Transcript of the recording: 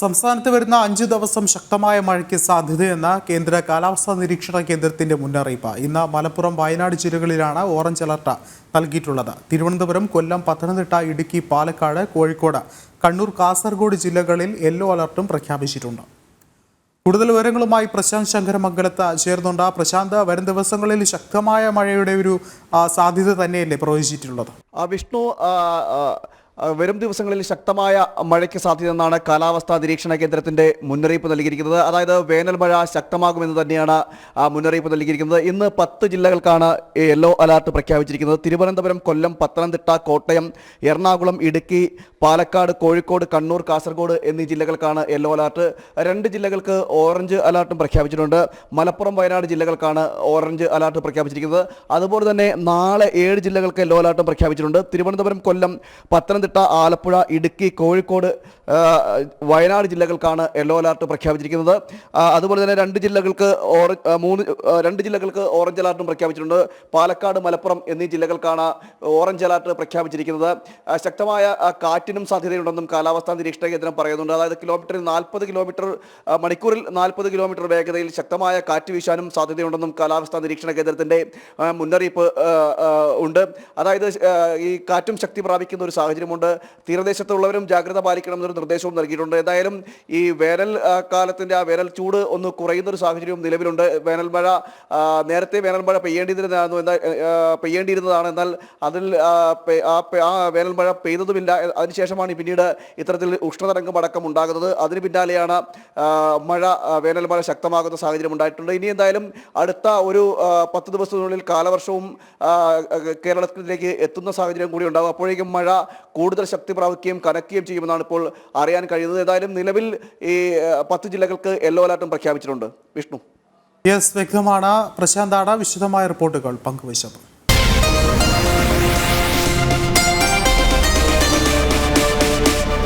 സംസ്ഥാനത്ത് വരുന്ന അഞ്ച് ദിവസം ശക്തമായ മഴയ്ക്ക് സാധ്യതയെന്ന കേന്ദ്ര കാലാവസ്ഥാ നിരീക്ഷണ കേന്ദ്രത്തിന്റെ മുന്നറിയിപ്പ്. ഇന്ന് മലപ്പുറം വയനാട് ജില്ലകളിലാണ് ഓറഞ്ച് അലർട്ട് നൽകിയിട്ടുള്ളത്. തിരുവനന്തപുരം കൊല്ലം പത്തനംതിട്ട ഇടുക്കി പാലക്കാട് കോഴിക്കോട് കണ്ണൂർ കാസർഗോഡ് ജില്ലകളിൽ യെല്ലോ അലർട്ടും പ്രഖ്യാപിച്ചിട്ടുണ്ട്. കൂടുതൽ വിവരങ്ങളുമായി പ്രശാന്ത് ശങ്കരമംഗലത്ത് ചേർന്നുണ്ട് പ്രശാന്ത് വരും ദിവസങ്ങളിൽ ശക്തമായ മഴയുടെ ഒരു സാധ്യത തന്നെയല്ലേ പ്രവചിച്ചിട്ടുള്ളത്? വിഷ്ണു വരും ദിവസങ്ങളിൽ ശക്തമായ മഴയ്ക്ക് സാധ്യതയെന്നാണ് കാലാവസ്ഥാ നിരീക്ഷണ കേന്ദ്രത്തിന്റെ മുന്നറിയിപ്പ് നൽകിയിരിക്കുന്നത്. അതായത് വേനൽ മഴ ശക്തമാകുമെന്ന് തന്നെയാണ് മുന്നറിയിപ്പ് നൽകിയിരിക്കുന്നത്. ഇന്ന് പത്ത് ജില്ലകൾക്കാണ് യെല്ലോ അലർട്ട് പ്രഖ്യാപിച്ചിരിക്കുന്നത്. തിരുവനന്തപുരം കൊല്ലം പത്തനംതിട്ട കോട്ടയം എറണാകുളം ഇടുക്കി പാലക്കാട് കോഴിക്കോട് കണ്ണൂർ കാസർഗോഡ് എന്നീ ജില്ലകൾക്കാണ് യെല്ലോ അലർട്ട്. രണ്ട് ജില്ലകൾക്ക് ഓറഞ്ച് അലർട്ടും പ്രഖ്യാപിച്ചിട്ടുണ്ട്. മലപ്പുറം വയനാട് ജില്ലകൾക്കാണ് ഓറഞ്ച് അലർട്ട് പ്രഖ്യാപിച്ചിരിക്കുന്നത്. അതുപോലെ തന്നെ നാളെ ഏഴ് ജില്ലകൾക്ക് യെല്ലോ അലർട്ടും പ്രഖ്യാപിച്ചിട്ടുണ്ട്. തിരുവനന്തപുരം കൊല്ലം പത്തനംതിട്ട ആലപ്പുഴ ഇടുക്കി കോഴിക്കോട് വയനാട് ജില്ലകൾക്കാണ് യെല്ലോ അലർട്ട് പ്രഖ്യാപിച്ചിരിക്കുന്നത്. അതുപോലെ തന്നെ രണ്ട് ജില്ലകൾക്ക് ഓറഞ്ച് മൂന്ന് രണ്ട് ജില്ലകൾക്ക് ഓറഞ്ച് അലർട്ടും പ്രഖ്യാപിച്ചിട്ടുണ്ട്. പാലക്കാട് മലപ്പുറം എന്നീ ജില്ലകൾക്കാണ് ഓറഞ്ച് അലർട്ട് പ്രഖ്യാപിച്ചിരിക്കുന്നത്. ശക്തമായ ആ, കാറ്റിനും സാധ്യതയുണ്ടെന്നും കാലാവസ്ഥാ നിരീക്ഷണ കേന്ദ്രം പറയുന്നുണ്ട്. അതായത് കിലോമീറ്ററിൽ നാൽപ്പത് കിലോമീറ്റർ മണിക്കൂറിൽ നാൽപ്പത് കിലോമീറ്റർ വേഗതയിൽ ശക്തമായ കാറ്റ് വീശാനും സാധ്യതയുണ്ടെന്നും കാലാവസ്ഥാ നിരീക്ഷണ കേന്ദ്രത്തിന്റെ മുന്നറിയിപ്പ് ഉണ്ട്. അതായത് ഈ കാറ്റും ശക്തി പ്രാപിക്കുന്ന ഒരു സാഹചര്യമുണ്ട്. തീരദേശത്തുള്ളവരും ജാഗ്രത പാലിക്കണമെന്നൊരു നിർദ്ദേശവും നൽകിയിട്ടുണ്ട്. എന്തായാലും ഈ വേനൽ ആ, കാലത്തിന്റെ ആ വേനൽ ചൂട് ഒന്ന് കുറയുന്ന ഒരു സാഹചര്യവും നിലവിലുണ്ട്. വേനൽ മഴ നേരത്തെ വേനൽ മഴ പെയ്യേണ്ടിയിരുന്നതായിരുന്നു എന്നാൽ പെയ്യേണ്ടിയിരുന്നതാണ്. എന്നാൽ അതിൽ ആ, വേനൽ മഴ പെയ്തതുമില്ല. അതിനുശേഷമാണ് പിന്നീട് ഇത്തരത്തിൽ ഉഷ്ണതരംഗം അടക്കം ഉണ്ടാകുന്നത്. അതിന് പിന്നാലെയാണ് മഴ വേനൽ മഴ ശക്തമാകുന്ന സാഹചര്യം ഉണ്ടായിട്ടുണ്ട്. ഇനി എന്തായാലും അടുത്ത ഒരു പത്ത് ദിവസത്തിനുള്ളിൽ കാലവർഷവും കേരളത്തിലേക്ക് എത്തുന്ന സാഹചര്യം കൂടി ഉണ്ടാകും. അപ്പോഴേക്കും മഴ കൂടുതൽ ശക്തി പ്രാപിക്കുകയും കനക്കുകയും ചെയ്യുമെന്നാണ് ഇപ്പോൾ അറിയാൻ കഴിയുന്നത്. ഏതായാലും നിലവിൽ ഈ പത്ത് ജില്ലകൾക്ക് യെല്ലോ അലർട്ടും പ്രഖ്യാപിച്ചിട്ടുണ്ട്. വിഷ്ണു. യെസ് വ്യക്തമാണ്. പ്രശാന്താണ് വിശദമായ റിപ്പോർട്ടുകൾ പങ്കുവച്ചത്